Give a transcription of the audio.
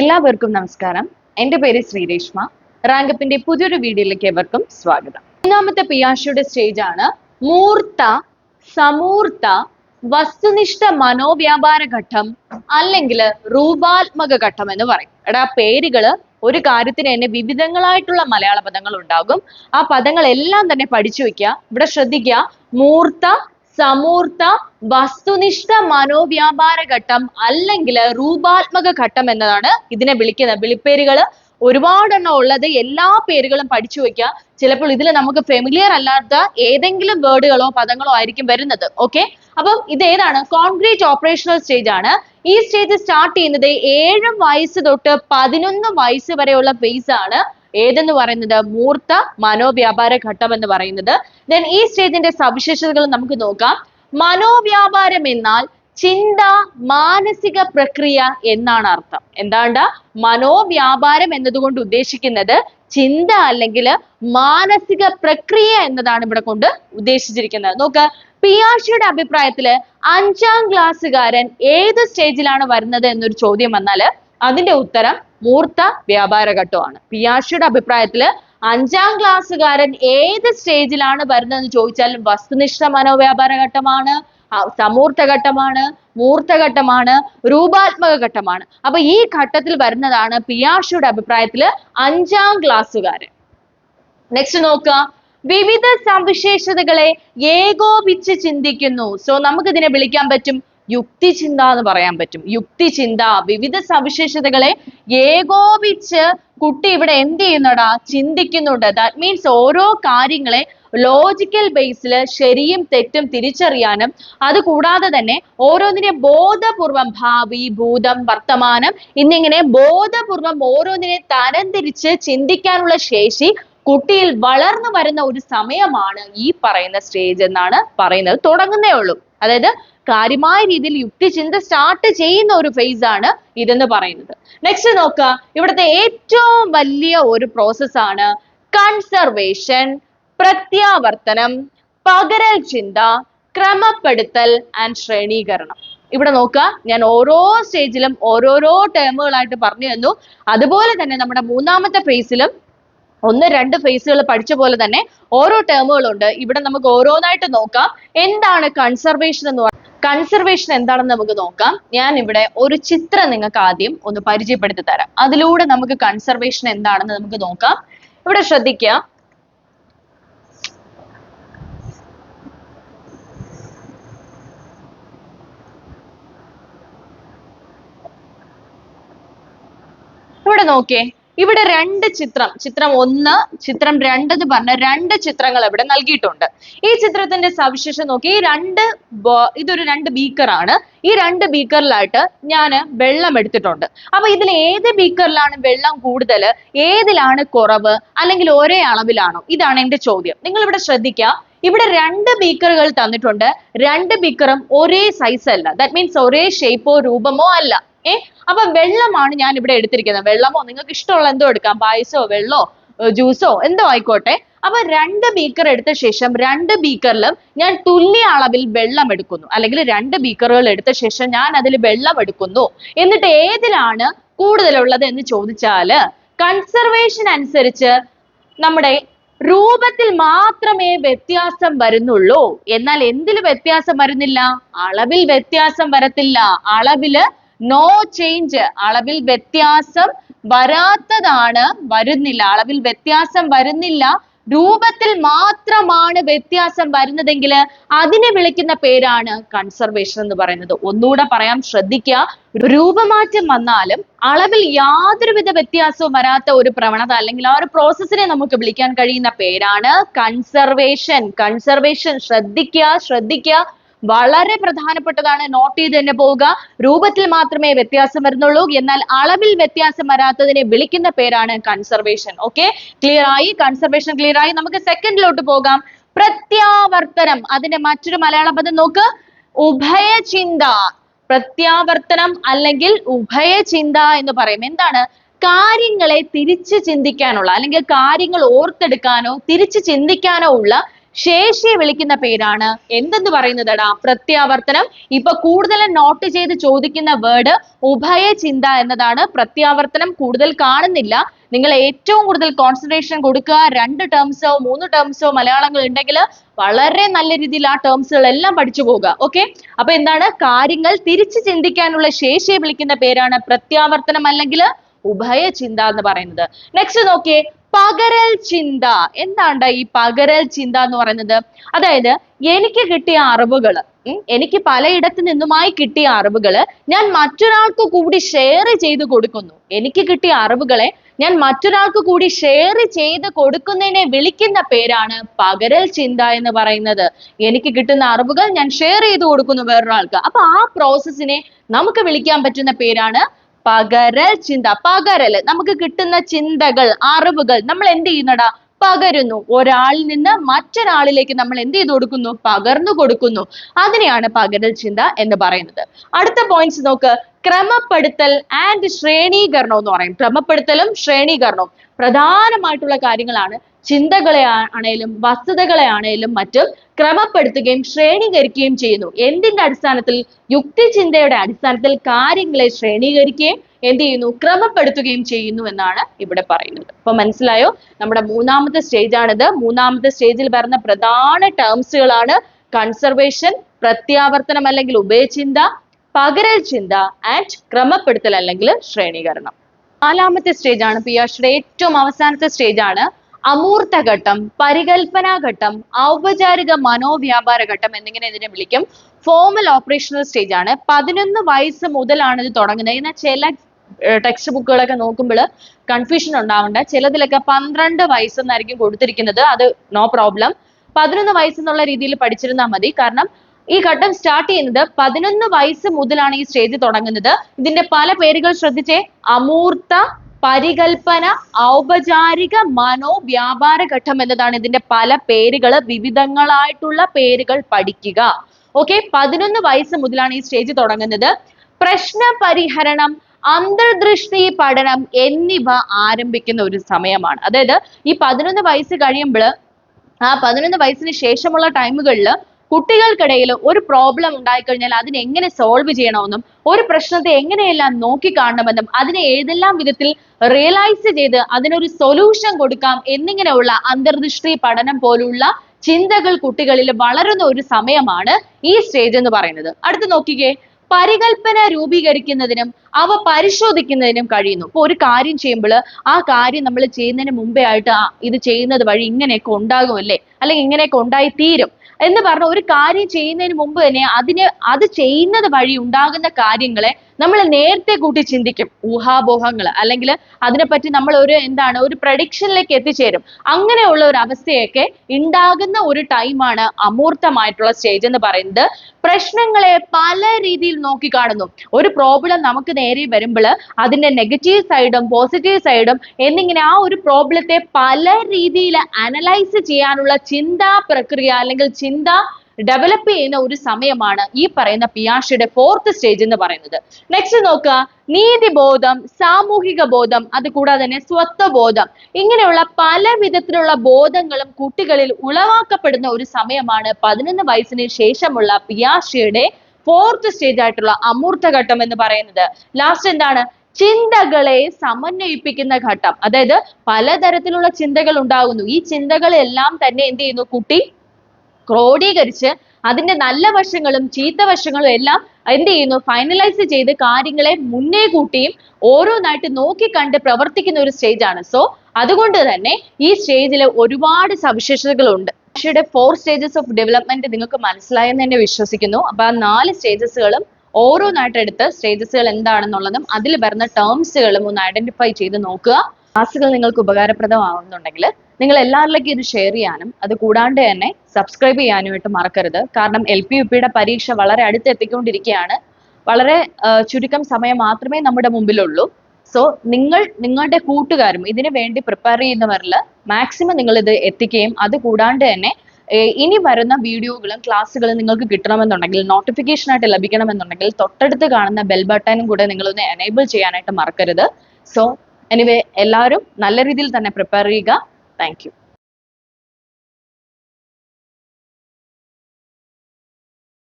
എല്ലാവർക്കും നമസ്കാരം. എന്റെ പേര് ശ്രീരേഷ്മ. റാങ്കപ്പിന്റെ പുതിയൊരു വീഡിയോയിലേക്ക് എവർക്കും സ്വാഗതം. മൂന്നാമത്തെ പിയാഷിയുടെ സ്റ്റേജ് ആണ് മൂർത്ത സമൂർത്ത വസ്തുനിഷ്ഠ മനോവ്യാപാര ഘട്ടം അല്ലെങ്കിൽ രൂപാത്മക ഘട്ടം എന്ന് പറയും. എടാ പേരുകൾ ഒരു കാര്യത്തിന് തന്നെ വിവിധങ്ങളായിട്ടുള്ള മലയാള പദങ്ങൾ ഉണ്ടാകും. ആ പദങ്ങളെല്ലാം തന്നെ പഠിച്ചു വെക്കുക ഇവിടെ ശ്രദ്ധിക്കുക. മൂർത്ത സമൂർത്ത വസ്തുനിഷ്ഠ മനോവ്യാപാര ഘട്ടം അല്ലെങ്കിൽ രൂപാത്മക ഘട്ടം എന്നതാണ് ഇതിനെ വിളിക്കുന്നത്. വിളിപ്പേരുകൾ ഒരുപാടെണ്ണം ഉള്ളത് എല്ലാ പേരുകളും പഠിച്ചു വെക്കുക. ചിലപ്പോൾ ഇതിൽ നമുക്ക് ഫെമിലിയർ അല്ലാത്ത ഏതെങ്കിലും വേർഡുകളോ പദങ്ങളോ ആയിരിക്കും വരുന്നത്. ഓക്കെ അപ്പം ഇത് ഏതാണ്? കോൺക്രീറ്റ് ഓപ്പറേഷണൽ സ്റ്റേജ് ആണ്. ഈ സ്റ്റേജ് സ്റ്റാർട്ട് ചെയ്യുന്നത് ഏഴ് വയസ്സ് തൊട്ട് പതിനൊന്ന് വയസ്സ് വരെയുള്ള ഫേസ് ആണ്. ഏതെന്ന് പറയുന്നത്? മൂർത്ത മനോവ്യാപാര ഘട്ടം എന്ന് പറയുന്നത്. ദെൻ ഈ സ്റ്റേജിന്റെ സവിശേഷതകൾ നമുക്ക് നോക്കാം. മനോവ്യാപാരം എന്നാൽ ചിന്ത മാനസിക പ്രക്രിയ എന്നാണ് അർത്ഥം. എന്താണ്ട്? മനോവ്യാപാരം എന്നതുകൊണ്ട് ഉദ്ദേശിക്കുന്നത് ചിന്ത അല്ലെങ്കിൽ മാനസിക പ്രക്രിയ എന്നതാണ് ഇവിടെ കൊണ്ട് ഉദ്ദേശിച്ചിരിക്കുന്നത്. നോക്ക് പിയാഷിയുടെ അഭിപ്രായത്തിൽ അഞ്ചാം ക്ലാസ്സുകാരൻ ഏത് സ്റ്റേജിലാണ് വരുന്നത് എന്നൊരു ചോദ്യം വന്നാൽ അതിന്റെ ഉത്തരം മൂർത്ത വ്യാപാര ഘട്ടമാണ്. പിയാഷിയുടെ അഭിപ്രായത്തിൽ അഞ്ചാം ക്ലാസ്സുകാരൻ ഏത് സ്റ്റേജിലാണ് വരുന്നതെന്ന് ചോദിച്ചാൽ വസ്തുനിഷ്ഠ മനോവ്യാപാര ഘട്ടമാണ് സമൂർത്ത ഘട്ടമാണ് മൂർത്ത ഘട്ടമാണ് രൂപാത്മക ഘട്ടമാണ്. അപ്പൊ ഈ ഘട്ടത്തിൽ വരുന്നതാണ് പിയാഷിയുടെ അഭിപ്രായത്തിൽ അഞ്ചാം ക്ലാസ്സുകാരൻ. നെക്സ്റ്റ് നോക്കുക. വിവിധ സവിശേഷതകളെ ഏകോപിച്ച് ചിന്തിക്കുന്നു. സോ നമുക്ക് ഇതിനെ വിളിക്കാൻ പറ്റും. യുക്തിചിന്ത എന്ന് പറയാൻ പറ്റും. യുക്തിചിന്ത വിവിധ സവിശേഷതകളെ ഏകോപിച്ച് കുട്ടി ഇവിടെ എന്ത് ചെയ്യുന്നടാ? ചിന്തിക്കുന്നുണ്ട്. ദാറ്റ് മീൻസ് ഓരോ കാര്യങ്ങളെ ലോജിക്കൽ ബേസിൽ ശരിയും തെറ്റും തിരിച്ചറിയാനും അതുകൂടാതെ തന്നെ ഓരോന്നിനെ ബോധപൂർവം ഭാവി ഭൂതം വർത്തമാനം എന്നിങ്ങനെ ബോധപൂർവം ഓരോന്നിനെ തരംതിരിച്ച് ചിന്തിക്കാനുള്ള ശേഷി കുട്ടിയിൽ വളർന്നു വരുന്ന ഒരു സമയമാണ് ഈ പറയുന്ന സ്റ്റേജ് എന്നാണ് പറയുന്നത്. തുടങ്ങുന്നേ ഉള്ളൂ. അതായത് കാര്യമായ രീതിയിൽ യുക്തിചിന്ത സ്റ്റാർട്ട് ചെയ്യുന്ന ഒരു ഫേസ് ആണ് ഇതെന്ന് പറയുന്നത്. നെക്സ്റ്റ് നോക്കുക ഇവിടുത്തെ ഏറ്റവും വലിയ ഒരു പ്രോസസ് ആണ് കൺസർവേഷൻ പ്രത്യാവർത്തനം പകരൽ ചിന്ത ക്രമപ്പെടുത്തൽ ആൻഡ് ശ്രേണീകരണം. ഇവിടെ നോക്കുക ഞാൻ ഓരോ സ്റ്റേജിലും ഓരോരോ ടേമുകളായിട്ട് പറഞ്ഞു തന്നു. അതുപോലെ തന്നെ നമ്മുടെ മൂന്നാമത്തെ ഫേസിലും ഒന്ന് രണ്ട് ഫേസുകൾ പഠിച്ച പോലെ തന്നെ ഓരോ ടേമുകളുണ്ട് ഇവിടെ നമുക്ക് ഓരോന്നായിട്ട് നോക്കാം. എന്താണ് കൺസർവേഷൻ എന്ന് കൺസർവേഷൻ എന്താണെന്ന് നമുക്ക് നോക്കാം. ഞാൻ ഇവിടെ ഒരു ചിത്രം നിങ്ങൾക്ക് ആദ്യം ഒന്ന് പരിചയപ്പെടുത്തി തരാം. അതിലൂടെ നമുക്ക് കൺസർവേഷൻ എന്താണെന്ന് നമുക്ക് നോക്കാം. ഇവിടെ ശ്രദ്ധിക്ക. ഇവിടെ നോക്കിയേ. ഇവിടെ രണ്ട് ചിത്രം ചിത്രം ഒന്ന് ചിത്രം രണ്ട് എന്ന് പറഞ്ഞ രണ്ട് ചിത്രങ്ങൾ ഇവിടെ നൽകിയിട്ടുണ്ട്. ഈ ചിത്രത്തിന്റെ സവിശേഷത നോക്കി ഈ രണ്ട് ഇതൊരു രണ്ട് ബീക്കർ ആണ്. ഈ രണ്ട് ബീക്കറിലായിട്ട് ഞാൻ വെള്ളം എടുത്തിട്ടുണ്ട്. അപ്പൊ ഇതിൽ ഏത് ബീക്കറിലാണ് വെള്ളം കൂടുതൽ ഏതിലാണ് കുറവ് അല്ലെങ്കിൽ ഒരേ അളവിലാണോ? ഇതാണ് എന്റെ ചോദ്യം. നിങ്ങൾ ഇവിടെ ശ്രദ്ധിക്കുക ഇവിടെ രണ്ട് ബീക്കറുകൾ തന്നിട്ടുണ്ട്. രണ്ട് ബീക്കറും ഒരേ സൈസ് അല്ല. ദാറ്റ് മീൻസ് ഒരേ ഷേപ്പോ രൂപമോ അല്ല. ഏ? അപ്പൊ വെള്ളമാണ് ഞാൻ ഇവിടെ എടുത്തിരിക്കുന്നത്. വെള്ളമോ? നിങ്ങൾക്ക് ഇഷ്ടമുള്ള എന്തോ എടുക്കാം. പായസോ വെള്ളോ ജ്യൂസോ എന്തോ ആയിക്കോട്ടെ. അപ്പൊ രണ്ട് ബീക്കർ എടുത്ത ശേഷം രണ്ട് ബീക്കറിലും ഞാൻ തുല്യ അളവിൽ വെള്ളം എടുക്കുന്നു. അല്ലെങ്കിൽ രണ്ട് ബീക്കറുകൾ എടുത്ത ശേഷം ഞാൻ അതിൽ വെള്ളം എടുക്കുന്നു. എന്നിട്ട് ഏതിലാണ് കൂടുതലുള്ളത് എന്ന് ചോദിച്ചാൽ കൺസർവേഷൻ അനുസരിച്ച് നമ്മുടെ രൂപത്തിൽ മാത്രമേ വ്യത്യാസം വരുന്നുള്ളൂ. എന്നാൽ എന്തിൽ വ്യത്യാസം വരുന്നില്ല? അളവിൽ വ്യത്യാസം വരത്തില്ല. അളവിൽ നോ ചേഞ്ച് അളവിൽ വ്യത്യാസം വരാത്തതാണ് വരുന്നില്ല. അളവിൽ വ്യത്യാസം വരുന്നില്ല. രൂപത്തിൽ മാത്രമാണ് വ്യത്യാസം വരുന്നതെങ്കിൽ അതിനെ വിളിക്കുന്ന പേരാണ് കൺസർവേഷൻ എന്ന് പറയുന്നത്. ഒന്നുകൂടെ പറയാം ശ്രദ്ധിക്കുക. രൂപമാറ്റം വന്നാലും അളവിൽ യാതൊരുവിധ വ്യത്യാസവും വരാത്ത ഒരു പ്രവണത അല്ലെങ്കിൽ ആ ഒരു പ്രോസസ്സിനെ നമുക്ക് വിളിക്കാൻ കഴിയുന്ന പേരാണ് കൺസർവേഷൻ കൺസർവേഷൻ ശ്രദ്ധിക്കുക ശ്രദ്ധിക്കുക. വളരെ പ്രധാനപ്പെട്ടതാണ് നോട്ട് ചെയ്ത് തന്നെ പോവുക. രൂപത്തിൽ മാത്രമേ വ്യത്യാസം വരുന്നുള്ളൂ. എന്നാൽ അളവിൽ വ്യത്യാസം വരാത്തതിനെ വിളിക്കുന്ന പേരാണ് കൺസർവേഷൻ ഓക്കെ ക്ലിയർ ആയി? കൺസർവേഷൻ ക്ലിയർ ആയി? നമുക്ക് സെക്കൻഡിലോട്ട് പോകാം. പ്രത്യാവർത്തനം. അതിന്റെ മറ്റൊരു മലയാള പദം നോക്ക്. ഉഭയചിന്ത. പ്രത്യാവർത്തനം അല്ലെങ്കിൽ ഉഭയചിന്ത എന്ന് പറയും. എന്താണ്? കാര്യങ്ങളെ തിരിച്ച് ചിന്തിക്കാനുള്ള അല്ലെങ്കിൽ കാര്യങ്ങൾ ഓർത്തെടുക്കാനോ തിരിച്ച് ചിന്തിക്കാനോ ഉള്ള ശേഷിയെ വിളിക്കുന്ന പേരാണ്. എന്തെന്ന് പറയുന്നതടാ? പ്രത്യാവർത്തനം. ഇപ്പൊ കൂടുതൽ നോട്ട് ചെയ്ത് ചോദിക്കുന്ന വേർഡ് ഉഭയചിന്ത എന്നതാണ്. പ്രത്യാവർത്തനം കൂടുതൽ കാണുന്നില്ല. നിങ്ങൾ ഏറ്റവും കൂടുതൽ കോൺസെൻട്രേഷൻ കൊടുക്കുക. രണ്ട് ടേംസോ മൂന്ന് ടേംസോ മലയാളങ്ങൾ ഉണ്ടെങ്കിൽ വളരെ നല്ല രീതിയിൽ ആ ടേംസുകളെല്ലാം പഠിച്ചു പോവുക. ഓക്കെ അപ്പൊ എന്താണ്? കാര്യങ്ങൾ തിരിച്ചു ചിന്തിക്കാനുള്ള ശേഷിയെ വിളിക്കുന്ന പേരാണ് പ്രത്യാവർത്തനം അല്ലെങ്കിൽ ഉഭയചിന്ത എന്ന് പറയുന്നത്. നെക്സ്റ്റ് നോക്കിയേ. പകരൽ ചിന്ത. എന്താണ് ഈ പകരൽ ചിന്ത എന്ന് പറയുന്നത്? അതായത് എനിക്ക് കിട്ടിയ അറിവുകൾ എനിക്ക് പലയിടത്ത് നിന്നുമായി കിട്ടിയ അറിവുകൾ ഞാൻ മറ്റൊരാൾക്ക് കൂടി ഷെയർ ചെയ്ത് കൊടുക്കുന്നു. എനിക്ക് കിട്ടിയ അറിവുകളെ ഞാൻ മറ്റൊരാൾക്ക് കൂടി ഷെയർ ചെയ്ത് കൊടുക്കുന്നതിനെ വിളിക്കുന്ന പേരാണ് പകരൽ ചിന്ത എന്ന് പറയുന്നത്. എനിക്ക് കിട്ടുന്ന അറിവുകൾ ഞാൻ ഷെയർ ചെയ്ത് കൊടുക്കുന്നു വേറൊരാൾക്ക്. അപ്പൊ ആ പ്രോസസ്സിനെ നമുക്ക് വിളിക്കാൻ പറ്റുന്ന പേരാണ് പകരൽ ചിന്ത. പകരൽ നമുക്ക് കിട്ടുന്ന ചിന്തകൾ അറിവുകൾ നമ്മൾ എന്ത് ചെയ്യുന്നടാ? പകരുന്നു. ഒരാളിൽ നിന്ന് മറ്റൊരാളിലേക്ക് നമ്മൾ എന്ത് ചെയ്തു കൊടുക്കുന്നു? പകർന്നു കൊടുക്കുന്നു. അതിനെയാണ് പകരൽ ചിന്ത എന്ന് പറയുന്നത്. അടുത്ത പോയിന്റ്സ് നോക്ക്. ക്രമപ്പെടുത്തൽ ആൻഡ് ശ്രേണീകരണം എന്ന് പറയും. ക്രമപ്പെടുത്തലും ശ്രേണീകരണവും പ്രധാനമായിട്ടുള്ള കാര്യങ്ങളാണ്. ചിന്തകളെ ആണേലും വസ്തുതകളെ ആണേലും മറ്റും ക്രമപ്പെടുത്തുകയും ശ്രേണീകരിക്കുകയും ചെയ്യുന്നു. എന്തിന്റെ അടിസ്ഥാനത്തിൽ? യുക്തിചിന്തയുടെ അടിസ്ഥാനത്തിൽ കാര്യങ്ങളെ ശ്രേണീകരിക്കുകയും എന്ത് ചെയ്യുന്നു? ക്രമപ്പെടുത്തുകയും ചെയ്യുന്നു എന്നാണ് ഇവിടെ പറയുന്നത്. അപ്പൊ മനസ്സിലായോ? നമ്മുടെ മൂന്നാമത്തെ സ്റ്റേജ് ആണിത് മൂന്നാമത്തെ സ്റ്റേജിൽ വരുന്ന പ്രധാന ടേംസുകളാണ് കൺസർവേഷൻ പ്രത്യാവർത്തനം അല്ലെങ്കിൽ ഉഭയചിന്ത പകരൽ ചിന്ത ആൻഡ് ക്രമപ്പെടുത്തൽ അല്ലെങ്കിൽ ശ്രേണീകരണം. നാലാമത്തെ സ്റ്റേജ് ആണ് ഏറ്റവും അവസാനത്തെ സ്റ്റേജ് ആണ് അമൂർത്ത ഘട്ടം പരികൽപ്പനാ ഘട്ടം ഔപചാരിക മനോവ്യാപാര ഘട്ടം എന്നിങ്ങനെ ഇതിനെ വിളിക്കും. ഫോമൽ ഓപ്പറേഷണൽ സ്റ്റേജ് ആണ്. പതിനൊന്ന് വയസ്സ് മുതലാണ് ഇത് തുടങ്ങുന്നത്. എന്നാൽ ചില ടെക്സ്റ്റ് ബുക്കുകളൊക്കെ നോക്കുമ്പോൾ കൺഫ്യൂഷൻ ഉണ്ടാവണ്ട. ചിലതിലൊക്കെ പന്ത്രണ്ട് വയസ്സെന്നായിരിക്കും കൊടുത്തിരിക്കുന്നത്. അത് നോ പ്രോബ്ലം പതിനൊന്ന് വയസ്സെന്നുള്ള രീതിയിൽ പഠിച്ചിരുന്നാൽ മതി. കാരണം ഈ ഘട്ടം സ്റ്റാർട്ട് ചെയ്യുന്നത് പതിനൊന്ന് വയസ്സ് മുതലാണ് ഈ സ്റ്റേജ് തുടങ്ങുന്നത്. ഇതിന്റെ പല പേരുകൾ ശ്രദ്ധിച്ചേ. അമൂർത്ത പരികൽപ്പന ഔപചാരിക മനോവ്യാപാര ഘട്ടം എന്നതാണ് ഇതിന്റെ പല പേരുകൾ വിവിധങ്ങളായിട്ടുള്ള പേരുകൾ പഠിക്കുക. ഓക്കെ പതിനൊന്ന് വയസ്സ് മുതലാണ് ഈ സ്റ്റേജ് തുടങ്ങുന്നത്. പ്രശ്ന പരിഹരണം അന്തർദൃഷ്ടി പഠനം എന്നിവ ആരംഭിക്കുന്ന ഒരു സമയമാണ്. അതായത് ഈ പതിനൊന്ന് വയസ്സ് കഴിയുമ്പോൾ ആ പതിനൊന്ന് വയസ്സിന് ശേഷമുള്ള ടൈമുകളിൽ കുട്ടികൾക്കിടയിൽ ഒരു പ്രോബ്ലം ഉണ്ടായിക്കഴിഞ്ഞാൽ അതിനെ എങ്ങനെ സോൾവ് ചെയ്യണമെന്നും ഒരു പ്രശ്നത്തെ എങ്ങനെയെല്ലാം നോക്കിക്കാണണമെന്നും അതിനെ ഏതെല്ലാം വിധത്തിൽ റിയലൈസ് ചെയ്ത് അതിനൊരു സൊല്യൂഷൻ കൊടുക്കാം എന്നിങ്ങനെയുള്ള അന്തർദൃഷ്ടി പഠനം പോലുള്ള ചിന്തകൾ കുട്ടികളിൽ വളരുന്ന ഒരു സമയമാണ് ഈ സ്റ്റേജ് എന്ന് പറയുന്നത്. അടുത്ത് നോക്കിക്കേ പരികൽപ്പന രൂപീകരിക്കുന്നതിനും അവ പരിശോധിക്കുന്നതിനും കഴിയുന്നു. ഇപ്പൊ ഒരു കാര്യം ചെയ്യുമ്പോൾ ആ കാര്യം നമ്മൾ ചെയ്യുന്നതിന് മുമ്പേ ആയിട്ട് ആ ഇത് ചെയ്യുന്നത് വഴി ഇങ്ങനെയൊക്കെ ഉണ്ടാകുമല്ലേ അല്ലെങ്കിൽ ഇങ്ങനെയൊക്കെ ഉണ്ടായി തീരും എന്ന് പറഞ്ഞ ഒരു കാര്യം ചെയ്യുന്നതിന് മുമ്പ് തന്നെ അതിന് അത് ചെയ്യുന്നത് വഴി ഉണ്ടാകുന്ന കാര്യങ്ങളെ നമ്മൾ നേരത്തെ കൂട്ടി ചിന്തിക്കും ഊഹാപോഹങ്ങൾ അല്ലെങ്കിൽ അതിനെപ്പറ്റി നമ്മൾ ഒരു എന്താണ് ഒരു പ്രഡിക്ഷനിലേക്ക് എത്തിച്ചേരും. അങ്ങനെയുള്ള ഒരു അവസ്ഥയൊക്കെ ഉണ്ടാകുന്ന ഒരു ടൈമാണ് അമൂർത്തമായിട്ടുള്ള സ്റ്റേജ് എന്ന് പറയുന്നത്. പ്രശ്നങ്ങളെ പല രീതിയിൽ നോക്കി കാണുന്നു ഒരു പ്രോബ്ലം നമുക്ക് നേരെ വരുമ്പോൾ അതിന്റെ നെഗറ്റീവ് സൈഡും പോസിറ്റീവ് സൈഡും എന്നിങ്ങനെ ആ ഒരു പ്രോബ്ലത്തെ പല രീതിയിൽ അനലൈസ് ചെയ്യാനുള്ള ചിന്താ പ്രക്രിയ അല്ലെങ്കിൽ ചിന്ത ഡെവലപ്പ് ചെയ്യുന്ന ഒരു സമയമാണ് ഈ പറയുന്ന പിയാഷയുടെ ഫോർത്ത് സ്റ്റേജ് എന്ന് പറയുന്നത്. നെക്സ്റ്റ് നോക്കുക നീതിബോധം സാമൂഹിക ബോധം അത് കൂടാതെ തന്നെ സ്വത്വബോധം ഇങ്ങനെയുള്ള പല വിധത്തിലുള്ള ബോധങ്ങളും കുട്ടികളിൽ ഉളവാക്കപ്പെടുന്ന ഒരു സമയമാണ് പതിനൊന്ന് വയസ്സിന് ശേഷമുള്ള പിയാഷയുടെ ഫോർത്ത് സ്റ്റേജ് ആയിട്ടുള്ള അമൂർത്ത ഘട്ടം എന്ന് പറയുന്നത്. ലാസ്റ്റ് എന്താണ്? ചിന്തകളെ സമന്വയിപ്പിക്കുന്ന ഘട്ടം. അതായത് പലതരത്തിലുള്ള ചിന്തകൾ ഉണ്ടാകുന്നു. ഈ ചിന്തകളെല്ലാം തന്നെ എന്ത് ചെയ്യുന്നു? കുട്ടി ക്രോഡീകരിച്ച് അതിന്റെ നല്ല വശങ്ങളും ചീത്ത വശങ്ങളും എല്ലാം എന്ത് ചെയ്യുന്നു? ഫൈനലൈസ് ചെയ്ത് കാര്യങ്ങളെ മുന്നേ കൂട്ടിയും ഓരോന്നായിട്ട് നോക്കിക്കണ്ട് പ്രവർത്തിക്കുന്ന ഒരു സ്റ്റേജ് ആണ്. സോ അതുകൊണ്ട് തന്നെ ഈ സ്റ്റേജിൽ ഒരുപാട് സവിശേഷതകളുണ്ട് ഭാഷയുടെ ഫോർ സ്റ്റേജസ് ഓഫ് ഡെവലപ്മെന്റ് നിങ്ങൾക്ക് മനസ്സിലായെന്ന് തന്നെ വിശ്വസിക്കുന്നു. അപ്പൊ ആ നാല് സ്റ്റേജസുകളും ഓരോന്നായിട്ട് എടുത്ത് സ്റ്റേജസുകൾ എന്താണെന്നുള്ളതും അതിൽ വരുന്ന ടേംസുകളും ഒന്ന് ഐഡന്റിഫൈ ചെയ്ത് നോക്കുക. ക്ലാസ്സുകൾ നിങ്ങൾക്ക് ഉപകാരപ്രദമാവുന്നുണ്ടെങ്കിൽ നിങ്ങൾ എല്ലാവരിലേക്കും ഇത് ഷെയർ ചെയ്യാനും അത് കൂടാണ്ട് തന്നെ സബ്സ്ക്രൈബ് ചെയ്യാനുമായിട്ട് മറക്കരുത്. കാരണം എൽ പി യു പിയുടെ പരീക്ഷ വളരെ അടുത്ത് എത്തിക്കൊണ്ടിരിക്കുകയാണ്. വളരെ ചുരുക്കം സമയം മാത്രമേ നമ്മുടെ മുമ്പിലുള്ളൂ. സോ നിങ്ങൾ നിങ്ങളുടെ കൂട്ടുകാരും ഇതിനു വേണ്ടി പ്രിപ്പയർ ചെയ്യുന്നവരിൽ മാക്സിമം നിങ്ങൾ ഇത് എത്തിക്കുകയും അത് കൂടാണ്ട് തന്നെ ഇനി വരുന്ന വീഡിയോകളും ക്ലാസ്സുകളും നിങ്ങൾക്ക് കിട്ടണമെന്നുണ്ടെങ്കിൽ നോട്ടിഫിക്കേഷൻ ആയിട്ട് ലഭിക്കണമെന്നുണ്ടെങ്കിൽ തൊട്ടടുത്ത് കാണുന്ന ബെൽ ബട്ടണും കൂടെ നിങ്ങളൊന്ന് എനേബിൾ ചെയ്യാനായിട്ട് മറക്കരുത്. സോ എനിവേ എല്ലാവരും നല്ല രീതിയിൽ തന്നെ പ്രിപ്പയർ ചെയ്യുക. താങ്ക്